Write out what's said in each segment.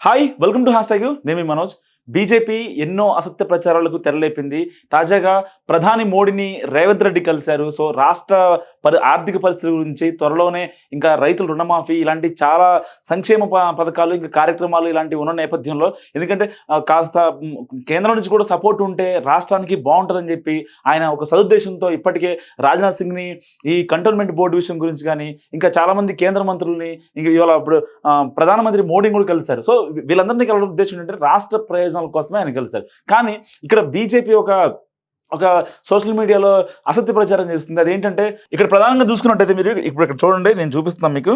Hi welcome to hashtag నేను మీ Manoj BJP ఎన్నో అసత్య ప్రచారాలకు తెరలేపింది. తాజాగా ప్రధాని మోడీని రేవంత్ రెడ్డి కలిశారు. సో రాష్ట్ర పరి ఆర్థిక పరిస్థితి గురించి త్వరలోనే ఇంకా రైతుల రుణమాఫీ ఇలాంటి చాలా సంక్షేమ ప- పథకాలు ఇంకా కార్యక్రమాలు ఇలాంటివి ఉన్న నేపథ్యంలో. ఎందుకంటే కాస్త కేంద్రం నుంచి కూడా సపోర్ట్ ఉంటే రాష్ట్రానికి బాగుంటుందని చెప్పి ఆయన ఒక సదుద్దేశంతో ఇప్పటికే రాజ్నాథ్ సింగ్ని ఈ కంటోన్మెంట్ బోర్డు విషయం గురించి కానీ ఇంకా చాలామంది కేంద్ర మంత్రుల్ని ఇంకా ఇవాళ ఇప్పుడు ప్రధానమంత్రి మోడీని కూడా కలిశారు. సో వీళ్ళందరినీ కలవడం ఉద్దేశం ఏంటంటే రాష్ట్ర ప్రయోజనం ప్రయోజనాల కోసమే ఆయన కలిశారు కానీ ఇక్కడ బీజేపీ ఒక ఒక సోషల్ మీడియాలో అసత్య ప్రచారం చేస్తుంది. అదేంటంటే ఇక్కడ ప్రధానంగా చూసుకున్నట్టయితే మీరు ఇప్పుడు ఇక్కడ చూడండి నేను చూపిస్తున్నాను మీకు.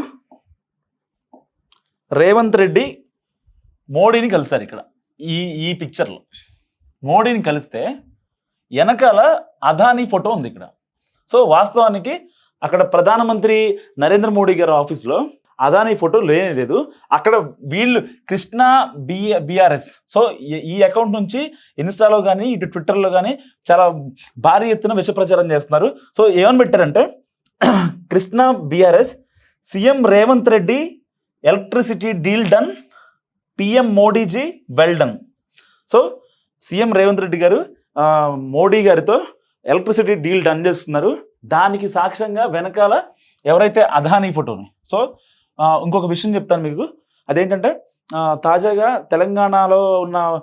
రేవంత్ రెడ్డి మోడీని కలిశారు ఇక్కడ. ఈ ఈ పిక్చర్లో మోడీని కలిస్తే వెనకాల అదానీ ఫోటో ఉంది ఇక్కడ. సో వాస్తవానికి అక్కడ ప్రధానమంత్రి నరేంద్ర మోడీ గారి ఆఫీస్లో అదానీ ఫోటో లేనే లేదు. అక్కడ వీళ్ళు కృష్ణా బి బీఆర్ఎస్. సో ఈ- అకౌంట్ నుంచి ఇన్స్టాలో కానీ ఇటు ట్విట్టర్లో కానీ చాలా భారీ ఎత్తున విష ప్రచారం చేస్తున్నారు. సో ఏమని పెట్టారంటే Krishna BRS CM Revanth Reddy electricity deal done PM Modiji well done. So CM Revanth Reddy గారు మోడీ గారితో ఎలక్ట్రిసిటీ డీల్ డన్ చేస్తున్నారు. దానికి సాక్ష్యంగా వెనకాల ఎవరైతే అదానీ ఫోటోని. సో ఇంకొక విషయం చెప్తాను మీకు. అదేంటంటే తాజాగా తెలంగాణలో ఉన్న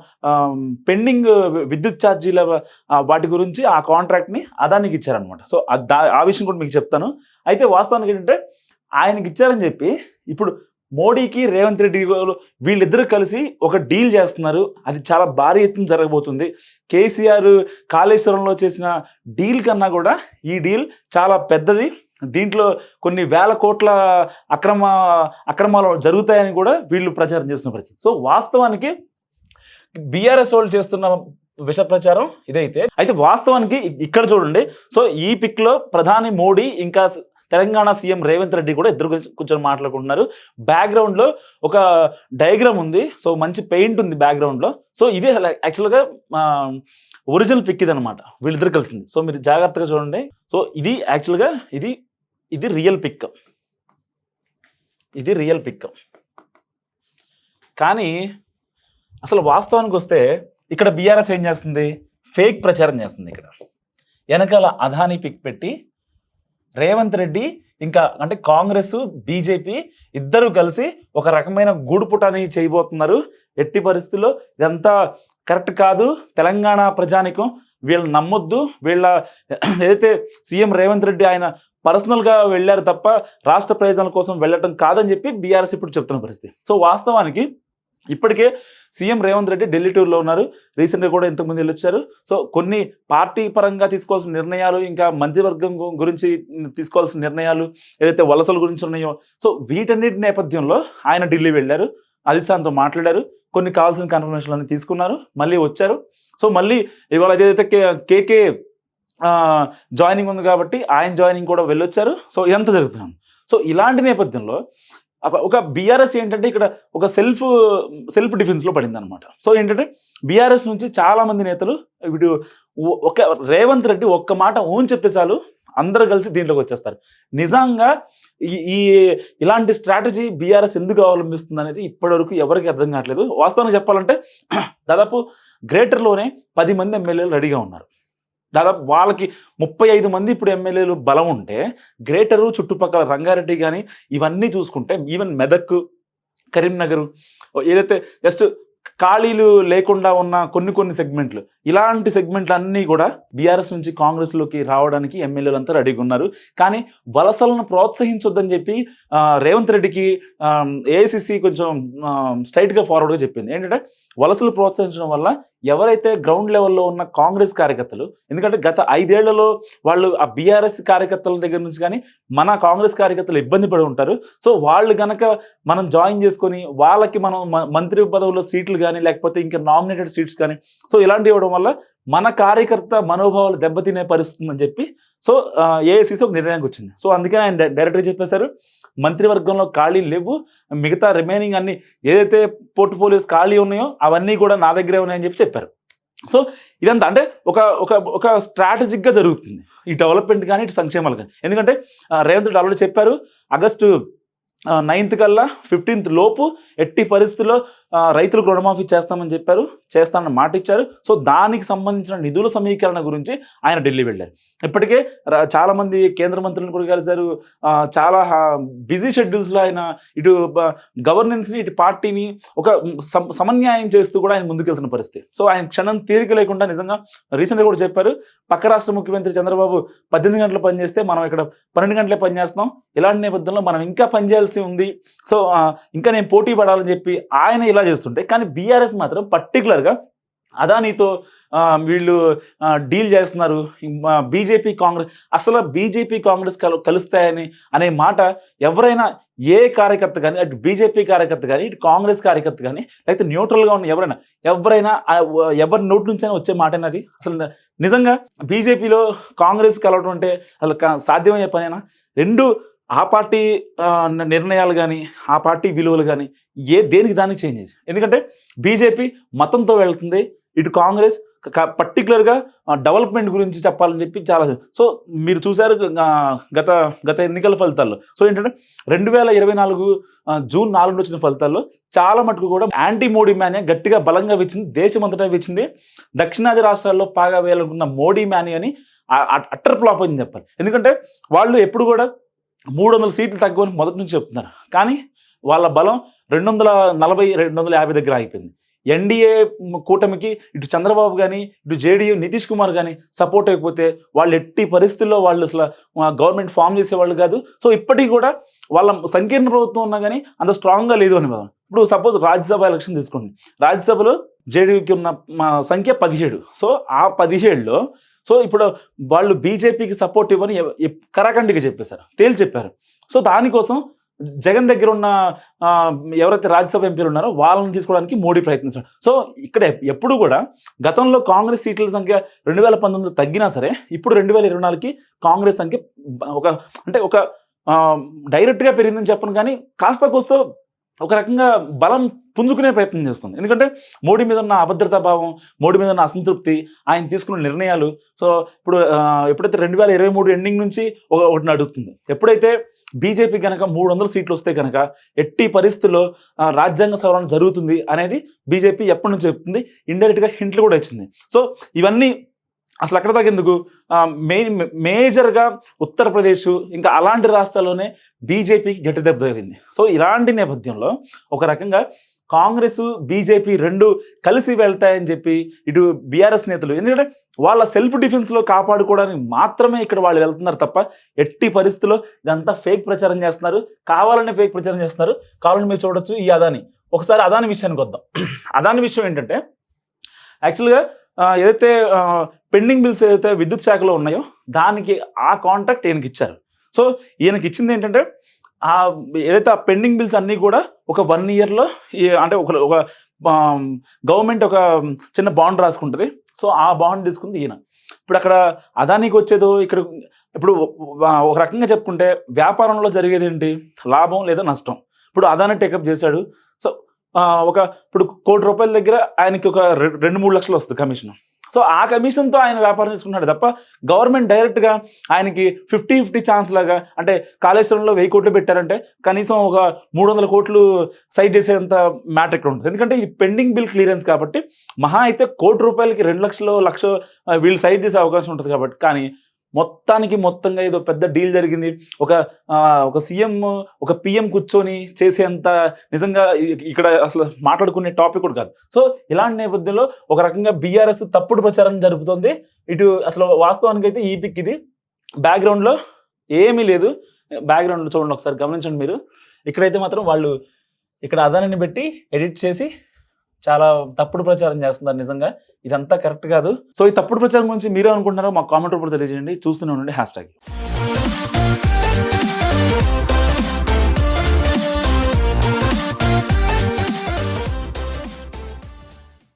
పెండింగ్ విద్యుత్ ఛార్జీల వాటి గురించి ఆ కాంట్రాక్ట్ని అదానికి ఇచ్చారనమాట సో ఆ దా- ఆ విషయం కూడా మీకు చెప్తాను. అయితే వాస్తవానికి ఏంటంటే ఆయనకి ఇచ్చారని చెప్పి ఇప్పుడు మోడీకి రేవంత్ రెడ్డి గారు వీళ్ళిద్దరూ కలిసి ఒక డీల్ చేస్తున్నారు. అది చాలా భారీ ఎత్తున జరగబోతుంది. కేసీఆర్ కాళేశ్వరంలో చేసిన డీల్ కన్నా కూడా ఈ డీల్ చాలా పెద్దది. దీంట్లో కొన్ని వేల కోట్ల అక్రమ అక్రమాలు జరుగుతాయని కూడా వీళ్ళు ప్రచారం చేస్తున్న పరిస్థితి. సో వాస్తవానికి బీఆర్ఎస్ వాళ్ళు చేస్తున్న విష ప్రచారం ఇదైతే. అయితే వాస్తవానికి ఇక్కడ చూడండి. సో ఈ పిక్లో ప్రధాని మోడీ ఇంకా తెలంగాణ సీఎం రేవంత్ రెడ్డి కూడా ఇద్దరు కలిసి కూర్చొని మాట్లాడుకుంటున్నారు. బ్యాక్గ్రౌండ్లో ఒక డయాగ్రామ్ ఉంది. సో మంచి పెయింట్ ఉంది బ్యాక్గ్రౌండ్లో. సో ఇది యాక్చువల్గా ఒరిజినల్ పిక్ ఇది అనమాట వీళ్ళిద్దరు కలిసింది. సో మీరు జాగ్రత్తగా చూడండి. సో ఇది యాక్చువల్గా ఇది ఇది రియల్ పిక్. ఇది రియల్ పిక్. కానీ అసలు వాస్తవానికి వస్తే ఇక్కడ బీఆర్ఎస్ ఏం చేస్తుంది? ఫేక్ ప్రచారం చేస్తుంది ఇక్కడ. వెనకాల అదానీ పిక్ పెట్టి రేవంత్ రెడ్డి ఇంకా అంటే కాంగ్రెస్ బీజేపీ ఇద్దరు కలిసి ఒక రకమైన గూడుపుటాని చేయబోతున్నారు. ఎట్టి పరిస్థితుల్లో ఇదంతా కరెక్ట్ కాదు. తెలంగాణ ప్రజానికం వీళ్ళు నమ్మొద్దు. వీళ్ళ ఏదైతే సీఎం రేవంత్ రెడ్డి ఆయన పర్సనల్గా వెళ్ళారు తప్ప రాష్ట్ర ప్రయోజనాల కోసం వెళ్ళటం కాదని చెప్పి బీఆర్ఎస్ ఇప్పుడు చెప్తున్న పరిస్థితి. సో వాస్తవానికి ఇప్పటికే సీఎం రేవంత్ రెడ్డి ఢిల్లీ టూర్లో ఉన్నారు. రీసెంట్గా కూడా ఇంతకుముందు వెళ్ళొచ్చారు సో కొన్ని పార్టీ పరంగా తీసుకోవాల్సిన నిర్ణయాలు ఇంకా మంత్రివర్గం గురించి తీసుకోవాల్సిన నిర్ణయాలు ఏదైతే వలసల గురించి ఉన్నాయో సో వీటన్నిటి నేపథ్యంలో ఆయన ఢిల్లీ వెళ్ళారు. అదిశాంతో మాట్లాడారు. కొన్ని కావాల్సిన కన్ఫర్మేషన్లు తీసుకున్నారు. మళ్ళీ వచ్చారు. సో మళ్ళీ ఇవాళ ఏదైతే కే కేకే జాయినింగ్ ఉంది కాబట్టి ఆయన జాయినింగ్ కూడా వెళ్ళొచ్చారు. సో ఇదంతా జరుగుతున్నాను సో ఇలాంటి నేపథ్యంలో ఒక- బీఆర్ఎస్ ఏంటంటే ఇక్కడ ఒక సెల్ఫ్ సెల్ఫ్ డిఫెన్స్లో పడింది అనమాట సో ఏంటంటే బీఆర్ఎస్ నుంచి చాలామంది నేతలు వీడు ఒక రేవంత్ రెడ్డి ఒక్క మాట ఊన్ చెప్తే చాలు అందరూ కలిసి దీంట్లోకి వచ్చేస్తారు. నిజంగా ఈ ఈ ఇలాంటి స్ట్రాటజీ బీఆర్ఎస్ ఎందుకు అవలంబిస్తుంది అనేది ఇప్పటివరకు ఎవరికి అర్థం కావట్లేదు. వాస్తవంగా చెప్పాలంటే దాదాపు గ్రేటర్లోనే పది మంది ఎమ్మెల్యేలు రెడీగా ఉన్నారు. దాదాపు వాళ్ళకి ముప్పై ఐదు మంది ఇప్పుడు ఎమ్మెల్యేలు బలం ఉంటే గ్రేటరు చుట్టుపక్కల రంగారెడ్డి కానీ ఇవన్నీ చూసుకుంటే ఈవెన్ మెదక్ కరీంనగర్ ఏదైతే జస్ట్ ఖాళీలు లేకుండా ఉన్న కొన్ని కొన్ని సెగ్మెంట్లు ఇలాంటి సెగ్మెంట్లు అన్నీ కూడా బీఆర్ఎస్ నుంచి కాంగ్రెస్లోకి రావడానికి ఎమ్మెల్యేలు అంతా రెడీగా ఉన్నారు. కానీ వలసలను ప్రోత్సహించొద్దని చెప్పి రేవంత్ రెడ్డికి ఏఐసిసి కొంచెం స్ట్రైట్గా ఫార్వర్డ్గా చెప్పింది. ఏంటంటే వలసలు ప్రోత్సహించడం వల్ల ఎవరైతే గ్రౌండ్ లెవెల్లో ఉన్న కాంగ్రెస్ కార్యకర్తలు ఎందుకంటే గత ఐదేళ్ళలో వాళ్ళు ఆ బీఆర్ఎస్ కార్యకర్తల దగ్గర నుంచి కానీ మన కాంగ్రెస్ కార్యకర్తలు ఇబ్బంది పడి ఉంటారు. సో వాళ్ళు గనక మనం జాయిన్ చేసుకొని వాళ్ళకి మనం మ- మంత్రి పదవుల్లో సీట్లు కానీ లేకపోతే ఇంకా నామినేటెడ్ సీట్స్ కానీ సో ఇలాంటివి ఇవ్వడం వల్ల మన కార్యకర్త మనోభావాలు దెబ్బతినే పరిస్థితుందని చెప్పి సో ఏఐసీసీ ఒక నిర్ణయానికి వచ్చింది. సో అందుకే ఆయన డైరెక్టర్ డైరెక్ట్గా చెప్పేశారు. మంత్రివర్గంలో ఖాళీ లేవు. మిగతా రిమైనింగ్ అన్ని ఏదైతే పోర్ట్ఫోలియోస్ ఖాళీ ఉన్నాయో అవన్నీ కూడా నా దగ్గరే ఉన్నాయని చెప్పి చెప్పారు. సో ఇదంతా అంటే ఒక ఒక ఒక స్ట్రాటజిక్గా జరుగుతుంది. ఈ డెవలప్మెంట్ కానీ ఇటు సంక్షేమాలు కానీ. ఎందుకంటే రేవంత్ రెడ్డి ఆల్రెడీ చెప్పారు ఆగస్టు నైన్త్ కల్లా ఫిఫ్టీన్త్ లోపు ఎట్టి పరిస్థితుల్లో రైతులకు రుణమాఫీ చేస్తామని చెప్పారు చేస్తానని మాట ఇచ్చారు. సో దానికి సంబంధించిన నిధుల సమీకరణ గురించి ఆయన ఢిల్లీ వెళ్ళారు. ఇప్పటికే చాలామంది కేంద్ర మంత్రులను కూడా కలిశారు. చాలా బిజీ షెడ్యూల్స్లో ఆయన ఇటు గవర్నెన్స్ని ఇటు పార్టీని ఒక సమన్యాయం చేస్తూ కూడా ఆయన ముందుకెళ్తున్న పరిస్థితి. సో ఆయన క్షణం తీరిక లేకుండా నిజంగా రీసెంట్గా కూడా చెప్పారు పక్క రాష్ట్ర ముఖ్యమంత్రి చంద్రబాబు పద్దెనిమిది గంటలు పనిచేస్తే మనం ఇక్కడ పన్నెండు గంటలే పనిచేస్తున్నాం ఇలాంటి నేపథ్యంలో మనం ఇంకా పనిచేయాల్సి ఉంది. సో ఇంకా నేను పోటీ పడాలని చెప్పి ఆయన ఇలా చేస్తుంటే కానీ బీఆర్ఎస్ మాత్రం పర్టికులర్గా అదానితో వీళ్ళు డీల్ చేస్తున్నారు. బీజేపీ కాంగ్రెస్ అసలు బీజేపీ కాంగ్రెస్ కలు కలుస్తాయని అనే మాట ఎవరైనా ఏ కార్యకర్త కానీ అటు బీజేపీ కార్యకర్త కానీ ఇటు కాంగ్రెస్ కార్యకర్త కానీ లేకపోతే న్యూట్రల్గా ఉన్న ఎవరైనా ఎవరైనా ఎవరి నోటి నుంచైనా వచ్చే మాట అది? అసలు నిజంగా బీజేపీలో కాంగ్రెస్ కలవడం అంటే అసలు సాధ్యమయ్యే పనైనా? రెండు ఆ పార్టీ నిర్ణయాలు కానీ ఆ పార్టీ విలువలు కానీ ఏ దేనికి దానికి చేంజ్ ఎందుకంటే బీజేపీ మతంతో వెళ్తుంది ఇటు కాంగ్రెస్ పర్టికులర్గా డెవలప్మెంట్ గురించి చెప్పాలని చెప్పి చాలా సో మీరు చూశారు గత గత ఎన్నికల ఫలితాల్లో. సో ఏంటంటే రెండు వేల ఇరవై నాలుగు జూన్ నాలుగు వచ్చిన ఫలితాల్లో చాలా మటుకు కూడా యాంటీ మోడీ మ్యానే గట్టిగా బలంగా వచ్చింది దేశమంతటా వచ్చింది. దక్షిణాది రాష్ట్రాల్లో పాగా వేయాలనుకున్న మోడీ మ్యాని అని అట్టర్ ఫ్లాప్ అని చెప్పాలి. ఎందుకంటే వాళ్ళు ఎప్పుడు కూడా మూడు వందల సీట్లు తగ్గవని మొదటి నుంచి చెప్తున్నారు. కానీ వాళ్ళ బలం రెండు వందల నలభై రెండు వందల యాభై దగ్గర అయిపోయింది ఎన్డీఏ కూటమికి ఇటు చంద్రబాబు కానీ ఇటు జేడీయూ నితీష్ కుమార్ కానీ సపోర్ట్ అయిపోతే వాళ్ళు ఎట్టి పరిస్థితుల్లో వాళ్ళు అసలు గవర్నమెంట్ ఫామ్ చేసేవాళ్ళు కాదు. సో ఇప్పటికీ కూడా వాళ్ళ సంకీర్ణ ప్రభుత్వం ఉన్నా కానీ అంత స్ట్రాంగ్గా లేదు అని మనం ఇప్పుడు సపోజ్ రాజ్యసభ ఎలక్షన్ తీసుకోండి. రాజ్యసభలో జేడీయూకి ఉన్న మా సంఖ్య పదిహేడు. సో ఆ పదిహేడులో సో ఇప్పుడు వాళ్ళు బీజేపీకి సపోర్ట్ ఇవ్వని కరాఖండిగా చెప్పేశారు. తేల్చి చెప్పారు. సో దానికోసం జగన్ దగ్గర ఉన్న ఎవరైతే రాజ్యసభ ఎంపీలు ఉన్నారో వాళ్ళని తీసుకోవడానికి మోడీ ప్రయత్నిస్తాడు సో ఇక్కడ ఎప్పుడు కూడా గతంలో కాంగ్రెస్ సీట్ల సంఖ్య రెండు వేల పంతొమ్మిదిలో తగ్గినా సరే ఇప్పుడు రెండు వేల ఇరవై నాలుగుకి కాంగ్రెస్ సంఖ్య ఒక అంటే ఒక డైరెక్ట్గా పెరిగిందని చెప్పను కానీ కాస్త కోస్త ఒక రకంగా బలం పుంజుకునే ప్రయత్నం చేస్తుంది. ఎందుకంటే మోడీ మీద ఉన్న అభద్రతా భావం మోడీ మీద ఉన్న అసంతృప్తి ఆయన తీసుకున్న నిర్ణయాలు. సో ఇప్పుడు ఎప్పుడైతే రెండు వేల ఇరవై మూడు ఎండింగ్ నుంచి ఒక ఒకటి అడుగుతుంది. ఎప్పుడైతే బీజేపీ కనుక మూడు వందల సీట్లు వస్తే కనుక ఎట్టి పరిస్థితుల్లో రాజ్యాంగ సవరణ జరుగుతుంది అనేది బీజేపీ ఎప్పటి నుంచి చెప్తుంది. ఇండైరెక్ట్గా హింట్లు కూడా ఇచ్చింది. సో ఇవన్నీ అసలు అక్కడ దాకా ఎందుకు? మెయిన్ మేజర్గా ఉత్తరప్రదేశ్ ఇంకా అలాంటి రాష్ట్రాల్లోనే బీజేపీకి గట్టి దెబ్బ తగిలింది. సో ఇలాంటి నేపథ్యంలో ఒక రకంగా కాంగ్రెస్ బీజేపీ రెండు కలిసి వెళ్తాయని చెప్పి ఇటు బీఆర్ఎస్ నేతలు. ఎందుకంటే వాళ్ళ సెల్ఫ్ డిఫెన్స్లో కాపాడుకోవడానికి మాత్రమే ఇక్కడ వాళ్ళు వెళ్తున్నారు తప్ప ఎట్టి పరిస్థితుల్లో ఇదంతా ఫేక్ ప్రచారం చేస్తున్నారు. కావాలనే ఫేక్ ప్రచారం చేస్తున్నారు. కావాలని మీరు చూడొచ్చు ఈ అదాని. ఒకసారి అదాని విషయానికి వద్దాం. అదాని విషయం ఏంటంటే యాక్చువల్గా ఏదైతే పెండింగ్ బిల్స్ ఏదైతే విద్యుత్ శాఖలో ఉన్నాయో దానికి ఆ కాంట్రాక్ట్ ఈయనకి ఇచ్చారు. సో ఈయనకి ఇచ్చింది ఏంటంటే ఆ ఏదైతే ఆ పెండింగ్ బిల్స్ అన్నీ కూడా ఒక వన్ ఇయర్లో అంటే ఒక ఒక గవర్నమెంట్ ఒక చిన్న బాండ్ రాసుకుంటుంది. సో ఆ బాండ్ తీసుకుంది ఈయన. ఇప్పుడు అక్కడ అదానికి వచ్చేదో ఇక్కడ ఇప్పుడు ఒక- రకంగా చెప్పుకుంటే వ్యాపారంలో జరిగేది ఏంటి? లాభం లేదా నష్టం? ఇప్పుడు అదాని టేకప్ చేశాడు. సో ఒక ఇప్పుడు కోటి రూపాయల దగ్గర ఆయనకి ఒక రె- రెండు మూడు లక్షలు వస్తుంది కమిషన్. సో ఆ కమిషన్తో ఆయన వ్యాపారం చేసుకున్నాడు తప్ప గవర్నమెంట్ డైరెక్ట్గా ఆయనకి ఫిఫ్టీ ఫిఫ్టీ ఛాన్స్ లాగా అంటే కాళేశ్వరంలో వెయ్యి కోట్లు పెట్టారంటే కనీసం ఒక మూడు వందల కోట్లు సైడ్ చేసేంత మ్యాటర్ ఇక్కడ ఉంటుంది. ఎందుకంటే ఇది పెండింగ్ బిల్ క్లియరెన్స్ కాబట్టి మహా అయితే కోటి రూపాయలకి రెండు లక్షలు లక్ష వీళ్ళు సైడ్ చేసే అవకాశం ఉంటుంది కాబట్టి కానీ మొత్తానికి మొత్తంగా ఏదో పెద్ద డీల్ జరిగింది. ఒక ఒక సీఎం ఒక పిఎం కూర్చొని చేసేంత నిజంగా ఇక్కడ అసలు మాట్లాడుకునే టాపిక్ కూడా కాదు. సో ఇలాంటి నేపథ్యంలో ఒక రకంగా బీఆర్ఎస్ తప్పుడు ప్రచారం జరుపుతుంది. ఇటు అసలు వాస్తవానికి అయితే ఈ పిక్ ఇది. బ్యాక్గ్రౌండ్లో ఏమీ లేదు. బ్యాక్గ్రౌండ్లో చూడండి ఒకసారి గమనించండి మీరు. ఇక్కడైతే మాత్రం వాళ్ళు ఇక్కడ అదానిని పెట్టి ఎడిట్ చేసి చాలా తప్పుడు ప్రచారం చేస్తున్నారు నిజంగా. ఇదంతా కరెక్ట్ కాదు. సో ఈ తప్పుడు ప్రచారం గురించి మీరు అనుకుంటున్నారో మా కామెంట్ రూపంలో తెలియజేయండి. చూస్తూనే ఉండండి. Hash tag